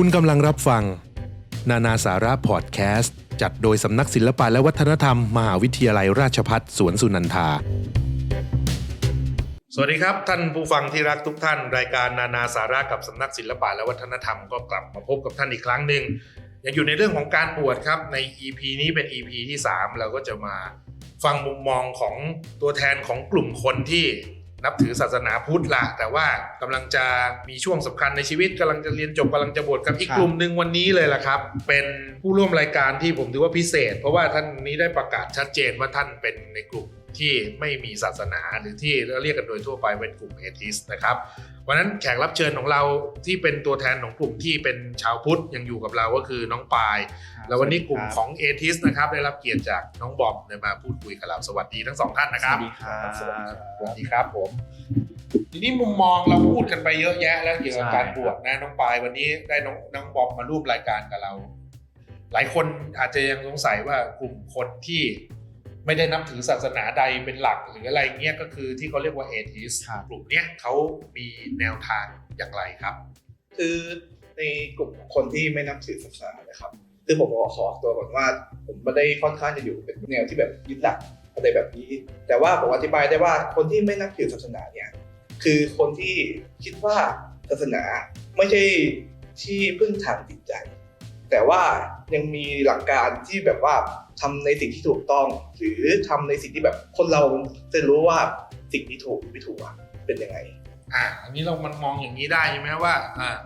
คุณกำลังรับฟัง นานาสาระพอดแคสต์ จัดโดยสำนักศิลปะและวัฒนธรรม มหาวิทยาลัยราชพัฒสวนสุนันทา สวัสดีครับ ท่านผู้ฟังที่รักทุกท่าน รายการนานาสาระกับสำนักศิลปะและวัฒนธรรมก็กลับมาพบกับท่านอีกครั้งหนึ่งยังอยู่ในเรื่องของการบวชครับใน EP นี้เป็น EP ที่ 3 เราก็จะมาฟังมุมมองของตัวแทนของกลุ่มคนที่ นับถือศาสนาพุทธละแต่ว่ากำลังจะมีช่วงสำคัญในชีวิตกำลังจะเรียนจบกำลังจะบวชกับอีกครับกลุ่มหนึ่งวันนี้เลยล่ะครับ เป็นผู้ร่วมรายการที่ผมถือว่าพิเศษ เพราะว่าท่านนี้ได้ประกาศชัดเจนว่าท่านเป็นในกลุ่ม ที่ไม่มีศาสนาหรือที่เราเรียกกันโดยทั่วไปเป็นกลุ่มเอทิสนะครับวันนั้นแขกรับเชิญของเราที่เป็นตัวแทนของกลุ่มที่เป็นชาวพุทธยังอยู่กับเราก็คือน้องปาย แล้ววันนี้กลุ่มของเอทิสนะครับได้รับเกียรติจากน้องบอมเนี่ยมาพูดคุยกับเราสวัสดีทั้งสองท่านนะสครับวัสดีครับสวัสดีครับผม ทีนี้มุมมองเราพูดกันไปเยอะแยะแล้วเกี่ยวกับใช่การบวชนะน้องปาย วันนี้ได้น้องน้องบอมมาร่วมรายการกับเรา หลายคนอาจจะยังสงสัยว่ากลุ่มคนที่ ไม่ได้นับถือศาสนาใดเป็นหลักหรืออะไรเงี้ยก็คือที่เขาเรียกว่าเอทิสครับกลุ่มเนี้ยเขามีแนวทางอย่างไรครับ คือในกลุ่มคนที่ไม่นับถือศาสนานะครับคือผมขอขอตัวก่อนว่า ผมไม่ได้ค่อนข้างจะอยู่เป็นแนวที่แบบยึดหลักอะไรแบบนี้ แต่ว่าผมอธิบายได้ว่าคนที่ไม่นับถือศาสนาเนี่ยคือคนที่คิดว่าศาสนาไม่ใช่ที่พึ่งทางจิตใจ แต่ว่ายังมีหลักการที่แบบว่าทำในสิ่งที่ถูกต้อง หรือทำในสิ่งที่แบบคนเราจะรู้ว่าสิ่งที่ถูกหรือไม่ถูกอะเป็นยังไง อ่าอันนี้เรามันมองอย่างนี้ได้ใช่ไหมว่าอ่า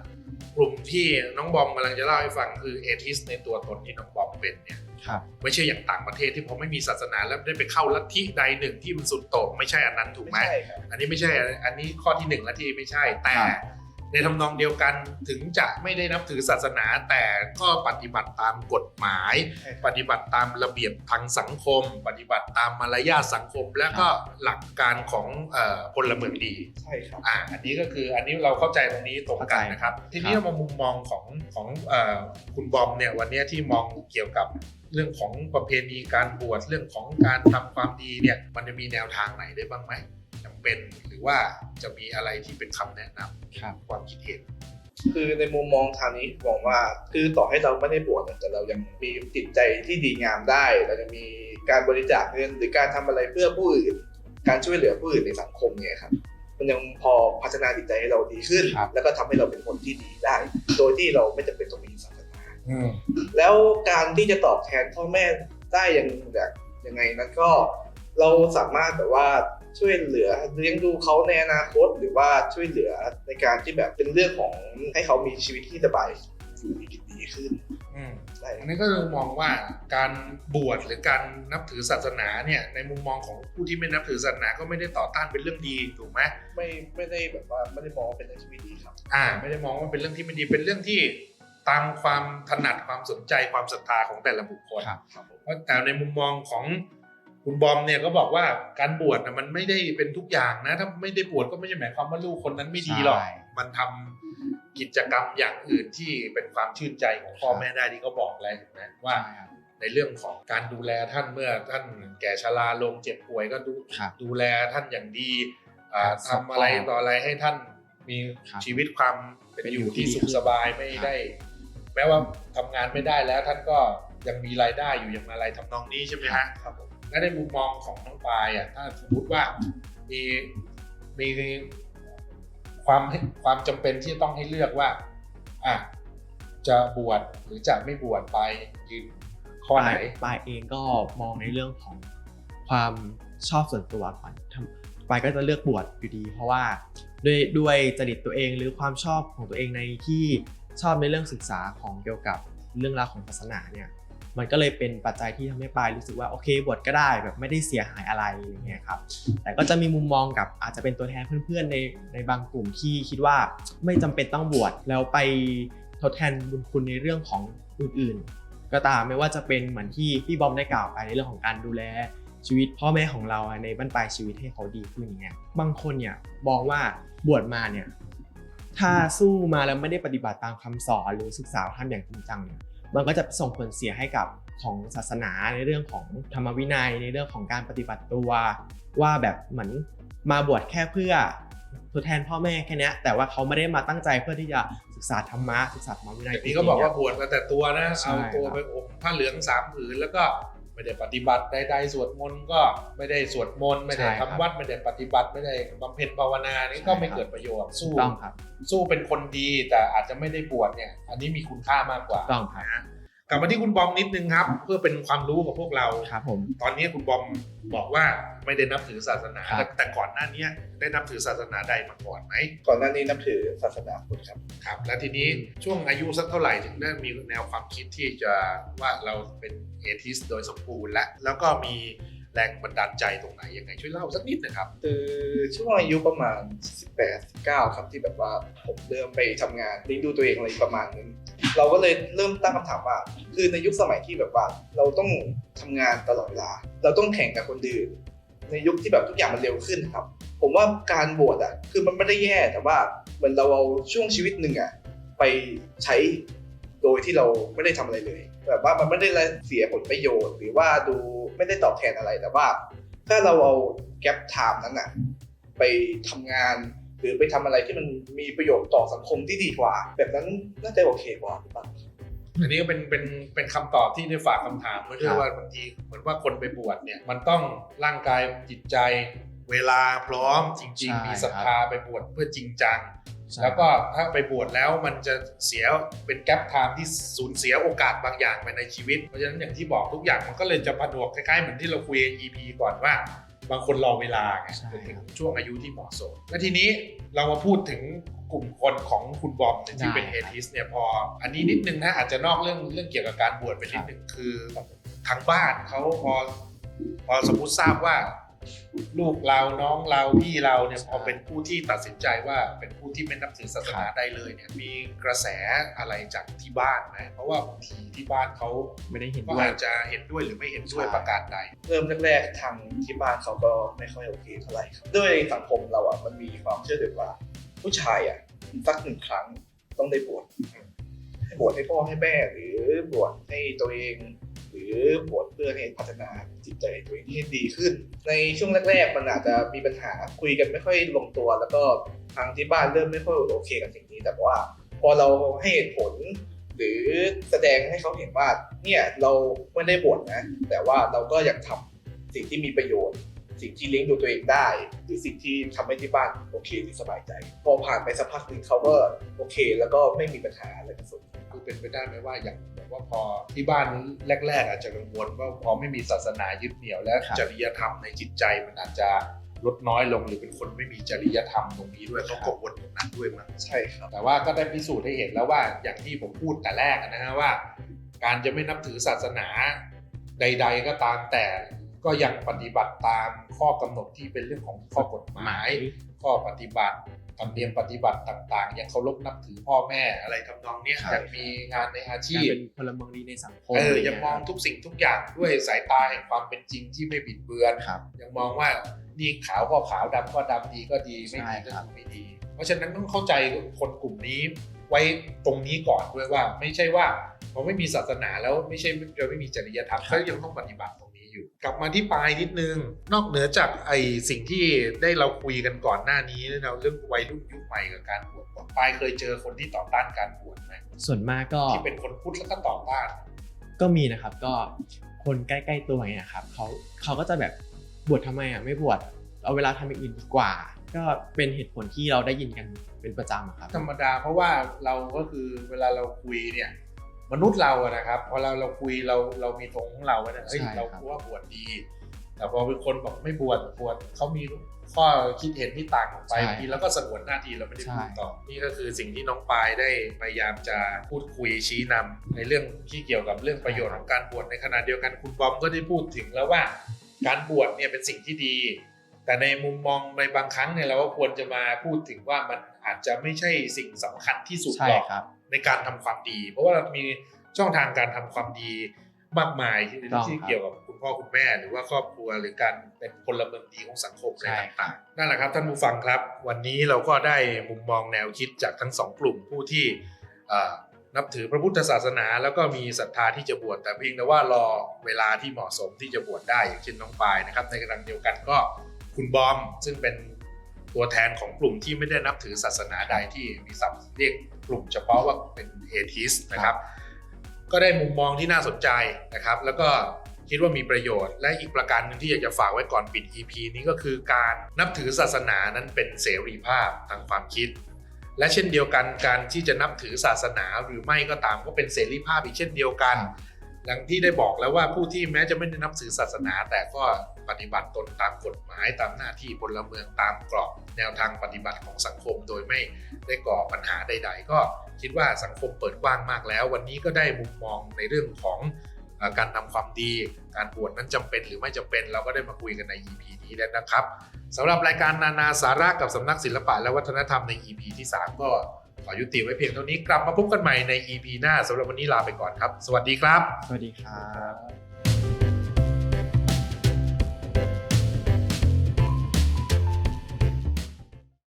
กลุ่มที่น้องบอมกำลังจะเล่าให้ฟังคือเอทิสในตัวตนที่น้องบอมเป็นเนี่ยครับไม่ใช่อย่างต่างประเทศที่พอไม่มีศาสนาแล้วได้ไปเข้าลัทธิใดหนึ่งที่มันสุดโต่งไม่ใช่อันนั้นถูกไหมไม่ใช่ครับอันนี้ไม่ใช่อันนี้ข้อที่หนึ่งและที่ไม่ใช่แต่ครับ ในทำนองเดียวกันถึงจะไม่ได้นับถือศาสนา แต่ก็ปฏิบัติตามกฎหมายใช่ครับปฏิบัติตามระเบียบทางสังคม ปฏิบัติตามมารยาทสังคม และก็หลักการของเอ่อพลเมืองดีใช่ครับอ่าอันนี้ก็คืออันนี้เราเข้าใจตรงนี้ตรงกันเข้าใจนะครับ ทีนี้ครับเรามามุมมองของของเอ่อคุณบอมเนี่ยวันนี้ที่มองเกี่ยวกับเรื่องของประเพณีการบวชเรื่องของการทำความดีเนี่ยมันจะมีแนวทางไหนได้บ้างไหม จำเป็น หรือว่าจะมีอะไรที่เป็นคำแนะนำครับความคิดเห็น คือในมุมมองทางนี้มองว่าคือต่อให้เราไม่ได้บวชแต่เรายังมีจิตใจที่ดีงามได้ เราจะมีการบริจาคเงินหรือการทำอะไรเพื่อผู้อื่น การช่วยเหลือผู้อื่นในสังคมเนี่ยครับมันยังพอพัฒนาจิตใจให้เราดีขึ้นครับแล้วก็ทำให้เราเป็นคนที่ดีได้ โดยที่เราไม่จำเป็นต้องมีศาสนาอืมแล้วการที่จะตอบแทนพ่อแม่ได้ยังแบบยังไงนั้นก็เราสามารถแบบว่า ช่วยเหลือเลี้ยงดูเขาในอนาคต หรือว่าช่วยเหลือในการที่แบบเป็นเรื่องของให้เขามีชีวิตที่สบายอยู่ดีกินดีขึ้นอืมได้อันนี้ก็คือมองว่าการบวชหรือการนับถือศาสนาเนี่ยในมุมมองของผู้ที่ไม่นับถือศาสนาก็ไม่ได้ต่อต้านเป็นเรื่องดีถูกไหมไม่ไม่ได้แบบว่าไม่ได้มองว่าเป็นเรื่องที่ไม่ดีครับ อ่า ไม่ได้มองว่าเป็นเรื่องที่ไม่ดีเป็นเรื่องที่ตามความถนัดความสนใจความศรัทธาของแต่ละบุคคลครับครับผมเพราะแต่ในมุมมองของ คุณบอมเนี่ยก็บอกว่าการบวชนะมันไม่ได้เป็นทุกอย่างนะ ถ้าไม่ได้บวชก็ไม่ใช่หมายความว่าลูกคนนั้นไม่ดีหรอกใช่มันทำกิจกรรมอย่างอื่นที่เป็นความชื่นใจของพ่อแม่ได้ที่เขาบอกแล้วเห็นไหมว่าใช่ครับในเรื่องของการดูแลท่านเมื่อท่านแก่ชราลงเจ็บป่วยก็ดูครับดูแลท่านอย่างดีอ่าครับทำอะไรต่ออะไรให้ท่านมีครับชีวิตความเป็นเป็นออยู่ยู่ที่ที่สุขสบายไม่ครับได้ แม้ว่าทำงานไม่ได้แล้วท่านก็ยังมีรายได้อยู่อย่างอะไรทำนองนี้ใช่ไหมฮะครับผม และในมุมมองของน้องปายอะถ้าสมมติว่ามีมีความความจำเป็นที่ต้องให้เลือกว่าอะจะบวชหรือจะไม่บวชไปยืนข้อไหนปายปายเองก็มองในเรื่องของความชอบส่วนตัวก่อนทำปายก็จะเลือกบวชอยู่ดี เพราะว่าด้วยด้วยจริตตัวเองหรือความชอบของตัวเองในที่ชอบในเรื่องศึกษาของเกี่ยวกับเรื่องราวของศาสนาเนี่ย มันก็เลยเป็นปัจจัยที่ทำให้ปายรู้สึกว่าโอเคบวชก็ได้แบบไม่ได้เสียหายอะไรอย่างเงี้ยครับแต่ก็จะมีมุมมองกับอาจจะเป็นตัวแทนเพื่อนๆในในบางกลุ่มที่คิดว่าไม่จำเป็นต้องบวชแล้วไปทดแทนบุญคุณในเรื่องของอื่นๆ ก็ตามไม่ว่าจะเป็นเหมือนที่พี่บอมได้กล่าวไปในเรื่องของการดูแลชีวิตพ่อแม่ของเราในบั้นปลายชีวิตให้เขาดีขึ้นอย่างเงี้ยบางคนเนี่ยมองว่าบวชมาเนี่ยถ้าสู้มาแล้วไม่ได้ปฏิบัติตามคำสอนหรือศึกษาท่านอย่างจริงจังเนี่ย มันก็จะส่งผลเสียให้กับของศาสนาในเรื่องของธรรมวินัยในเรื่องของการปฏิบัติตัว ว่าแบบเหมือนมาบวชแค่เพื่อทดแทนพ่อแม่แค่นี้แต่ว่าเขาไม่ได้มาตั้งใจเพื่อที่จะศึกษาธรรมะศึกษาธรรมวินัยแต่นี้ก็บอกว่าบวชมาแต่ตัวนะเอาตัวไปอบผ้าเหลืองสามผืนแล้วก็ ไม่ได้ปฏิบัติใดๆสวดมนต์ก็ไม่ได้สวดมนต์ไม่ได้ทำวัดไม่ได้ปฏิบัติไม่ได้บำเพ็ญภาวนานี่ก็ไม่เกิดประโยชน์ถูสู้กต้องครับ สู้เป็นคนดีแต่อาจจะไม่ได้บวชเนี่ย อันนี้มีคุณค่ามากกว่าถูกต้องครับนะ กลับมาที่คุณบอมนิดนึงครับ เพื่อเป็นความรู้กับพวกเราครับผมตอนนี้คุณบอมบอกว่าไม่ได้นับถือศาสนา ครับแต่แต่ก่อนหน้านี้ได้นับถือศาสนาใดมาก่อนไหมก่อนหน้านี้นับถือศาสนาพุทธครับ ครับ แล้วทีนี้ช่วงอายุสักเท่าไหร่ถึงได้มีแนวความคิดที่จะว่าเราเป็นเอทิสโดยสมบูรณ์แล้วแล้วก็มี แรงบันดาลใจตรงไหนยังไงช่วยเล่าสักนิดนะครับ คือช่วงอายุประมาณ 18 19 ครับที่แบบว่าผมเริ่มไปทำงานเลี้ยงดูตัวเองอะไรประมาณนึงเราก็เลยเริ่มตั้งคำถามว่า คือในยุคสมัยที่แบบว่า เราต้องทำงานตลอดเวลา เราต้องแข่งกับคนอื่นในยุคที่แบบทุกอย่างมันเร็วขึ้นครับ ผมว่าการบวชอะคือมันไม่ได้แย่แต่ว่าเหมือนเราเอาช่วงชีวิตหนึ่งอะไปใช้โดยที่เราไม่ได้ทำอะไรเลยแบบว่ามันไม่ได้เสียผลประโยชน์ หรือว่าดู ไม่ได้ตอบแทนอะไร แต่ว่า ถ้าเราเอาแกลบไทม์นั้นอะไปทำงาน หรือไปทำอะไรที่มันมีประโยชน์ต่อสังคมที่ดีกว่า แบบนั้นน่าจะโอเคกว่าหรือเปล่าอันนี้ก็เป็นเป็นเป็นคำตอบที่ได้ฝากคำถามไว้ด้วครัยบว่าบางทีเหมือนว่าคนไปบวชเนี่ยมันต้องร่างกายจิตใจ เวลาพร้อมจริง ๆ มีศรัทธาไปบวชเพื่อจริงจังใช่แล้วก็ถ้าไปบวชแล้วมันจะเสียเป็นแกลบไทม์ที่สูญเสียโอกาสบางอย่างไปในชีวิต เพราะฉะนั้นอย่างที่บอกทุกอย่างมันก็เลยจะผนวกคล้ายๆเหมือนที่เราคุย EP ก่อนว่าบางคนรอเวลาไงใช่จนถึงช่วงอายุที่เหมาะสม และทีนี้เรามาพูดถึงกลุ่มคนของคุณบอมเนี่ยที่เป็นเอทิสเนี่ยพอ อันนี้นิดนึงนะอาจจะนอกเรื่องเรื่องเกี่ยวกับการบวชไปนิดนึงคือทางบ้านเขาพอพอสมมติทราบว่า ลูกเราน้องเราพี่เราเนี่ยพอเป็นผู้ที่ตัดสินใจว่าเป็นผู้ที่ไม่นับถือศาสนาใดเลยเนี่ยมีกระแสอะไรจากที่บ้านไหมเพราะว่าบางทีที่บ้านเขาไม่ได้เห็นก็ด้วยอาจจะเห็นด้วยหรือไม่เห็นด้วยใช่ประการใดเริ่มแรกๆทางที่บ้านเขาก็ไม่ค่อยโอเคเท่าไหร่ครับด้วยสังคมเราอะมันมีความเชื่อถือว่า ผู้ชายอะสักหนึ่งครั้งต้องได้บวชบวชให้พ่อให้แม่หรือบวชให้ตัวเอง หรือบวชเพื่อให้พัฒนาจิตใจตัวเองให้ดีขึ้น ในช่วงแรก ๆ มันอาจจะมีปัญหาคุยกันไม่ค่อยลงตัว แล้วก็ทางที่บ้านเริ่มไม่ค่อยโอเคกับสิ่งนี้แต่ว่า พอเราให้เหตุผล หรือแสดงให้เขาเห็นว่าเนี่ยเราไม่ได้บวชนะ แต่ว่าเราก็อยังทำสิ่งที่มีประโยชน์ สิ่งที่เลี้ยงดูตัวเองได้ หรือสิ่งที่ทำให้ที่บ้านโอเคหรือสบายใจ พอผ่านไปสักพักหนึ่งเขาก็โอเค แล้วก็ไม่มีปัญหาอะไรกับส่วน คือเป็นไปได้ไหมว่าอย่างแบบว่าพอที่บ้านแรก ๆ อาจจะกังวลว่าพอไม่มีศาสนายึดเหนี่ยวและครับจริยธรรมในจิตใจมันอาจจะลดน้อยลงหรือเป็นคนไม่มีจริยธรรมตรงนี้ด้วยเขากังวลตรงนั้นด้วยมั้งใช่ครับ แต่ว่าก็ได้พิสูจน์ให้เห็นแล้วว่าอย่างที่ผมพูดแต่แรกนะฮะว่า การจะไม่นับถือศาสนาใด ๆ ก็ตามแต่ก็ยังปฏิบัติตามข้อกำหนดที่เป็นเรื่องของข้อกฎหมาย ข้อปฏิบัติ ธรรมเนียมปฏิบัติต่างๆ ยังเคารพนับถือพ่อแม่อะไรทำนองเนี้ยครับยังมีงานในอาชีการพเป็นพลเมืองดีในสังคมเอออะไรยังมองเงี้ทุกสิ่งทุกอย่างด้วยสายตาแห่งความเป็นจริงที่ไม่บิดเบือนครับยังมองว่านี่ขาวก็ขาวดำก็ดำดีก็ดีไม่ดีใช่ก็ครับไม่ดี เพราะฉะนั้นต้องเข้าใจคนกลุ่มนี้ไว้ตรงนี้ก่อนด้วยว่า ไม่ใช่ว่าพอไม่มีศาสนาแล้วไม่ใช่จะไม่มีจริยธรรมก็ยังต้องปฏิบัติตรงนี้ อยู่ กลับมาที่ปลายนิดนึง นอกเหนือจากไอสิ่งที่ได้เราคุยกันก่อนหน้านี้เราเรื่องวัยรุ่นยุคใหม่กับการบวชปลายเคยเจอคนที่ต่อต้านการบวชไหมส่วนมากก็ที่เป็นคนพุทธแล้วก็ต่อต้าน ก็มีนะครับก็คนใกล้ๆตัวอย่างเนี่ยครับเขาเขาก็จะแบบบวชทำไมอะไม่บวชเอาเวลาทำอย่างอื่นดีกว่า ก็เป็นเหตุผลที่เราได้ยินกันเป็นประจำอะครับธรรมดาเพราะว่าเราก็คือเวลาเราคุยเนี่ย มนุษย์เราอะนะครับพอเราเราคุยเราเรามีตรงของเราไว้นะเฮ้ยใช่ครับ เราคิดว่าบวชดี แต่พอเป็นคนบอกไม่บวชบวชเขามีข้อคิดเห็นที่ต่างออกไปใช่บางทีเราก็สงวนหน้าที่เราไม่ได้พูดใช่ต่อนี่ก็คือสิ่งที่น้องปายได้พยายามจะพูดคุยชี้นำในเรื่องที่เกี่ยวกับเรื่องประโยชน์ของการบวชในขณะเดียวกันคุณบอมก็ได้พูดถึงแล้วว่า การบวชเนี่ยเป็นสิ่งที่ดี แต่ในมุมมองในบางครั้งเนี่ยเราก็ควรจะมาพูดถึงว่ามันอาจจะไม่ใช่สิ่งสำคัญที่สุดใช่หรอก ครับ ในการทำความดี เพราะว่าเรามีช่องทางการทำความดีมากมายที่ถูกต้องที่ครับเกี่ยวกับคุณพ่อคุณแม่หรือว่าครอบครัวหรือการเป็นพลเมืองดีของสังคมอะไรใช่ครับต่างๆนั่นแหละครับท่านผู้ฟังครับ วันนี้เราก็ได้มุมมองแนวคิดจากทั้งสองกลุ่มผู้ที่เอ่อนับถือพระพุทธศาสนา แล้วก็มีศรัทธาที่จะบวชแต่เพียงแต่ว่ารอเวลาที่เหมาะสมที่จะบวชได้อย่างเช่นน้องปายนะครับ ในกำลังเดียวกันก็คุณบอมซึ่งเป็น ตัวแทนของกลุ่มที่ไม่ได้นับถือศาสนาใดที่มีศัพท์เรียกกลุ่มเฉพาะว่าเป็นเอทิสนะครับ ก็ได้มุมมองที่น่าสนใจนะครับ แล้วก็คิดว่ามีประโยชน์ และอีกประการหนึ่งที่อยากจะฝากไว้ก่อนปิด EP นี้ก็คือการนับถือศาสนานั้นเป็นเสรีภาพทางความคิด และเช่นเดียวกันการที่จะนับถือศาสนาหรือไม่ก็ตามก็เป็นเสรีภาพอีกเช่นเดียวกัน ดังที่ได้บอกแล้วว่าผู้ที่แม้จะไม่ได้นับถือศาสนา แต่ก็ปฏิบัติตนตามกฎหมายตามหน้าที่พลเมืองตามกรอบแนวทางปฏิบัติของสังคม โดยไม่ได้ก่อปัญหาใด ๆ ก็คิดว่าสังคมเปิดกว้างมากแล้ว วันนี้ก็ได้มุมมองในเรื่องของการทำความดี การบวชนั้นจำเป็นหรือไม่จำเป็น เราก็ได้มาคุยกันใน EP นี้แล้วนะครับสำหรับรายการนานาสาระกับสำนักศิลปะและวัฒนธรรมใน EP ที่ 3 ก็ อยุติไว้เพียงเท่านี้กลับมาพบกันใหม่ใน EP หน้าสำหรับวันนี้ลาไปก่อนครับ สวัสดีครับ สวัสดีครับ